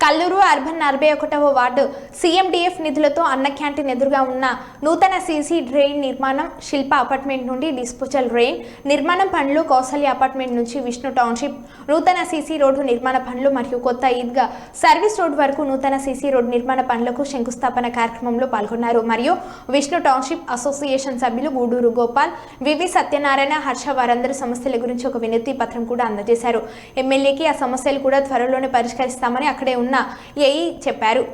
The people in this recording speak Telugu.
కల్లూరు అర్బన్ నలభై ఒకటవ వార్డు సీఎండిఎఫ్ నిధులతో అన్న క్యాంటీన్ ఎదురుగా ఉన్న నూతన సీసీ డ్రైన్ నిర్మాణం శిల్ప అపార్ట్మెంట్ నుండి డిస్పోజల్ డ్రైన్ నిర్మాణం పనులు కౌసల్య అపార్ట్మెంట్ నుంచి విష్ణు టౌన్షిప్ నూతన సీసీ రోడ్డు నిర్మాణ పనులు మరియు కొత్త ఈద్గా సర్వీస్ రోడ్ వరకు నూతన సీసీ రోడ్ నిర్మాణ పనులకు శంకుస్థాపన కార్యక్రమంలో పాల్గొన్నారు. మరియు విష్ణు టౌన్షిప్ అసోసియేషన్ సభ్యులు గూడూరు గోపాల్ వివి సత్యనారాయణ హర్ష వారందరూ సమస్యల గురించి ఒక వినతి పత్రం కూడా అందజేశారు. ఎమ్మెల్యేకి ఆ సమస్యలు కూడా త్వరలోనే పరిష్కరిస్తామని అక్కడే ఉన్న ఏఈ చెప్పారు.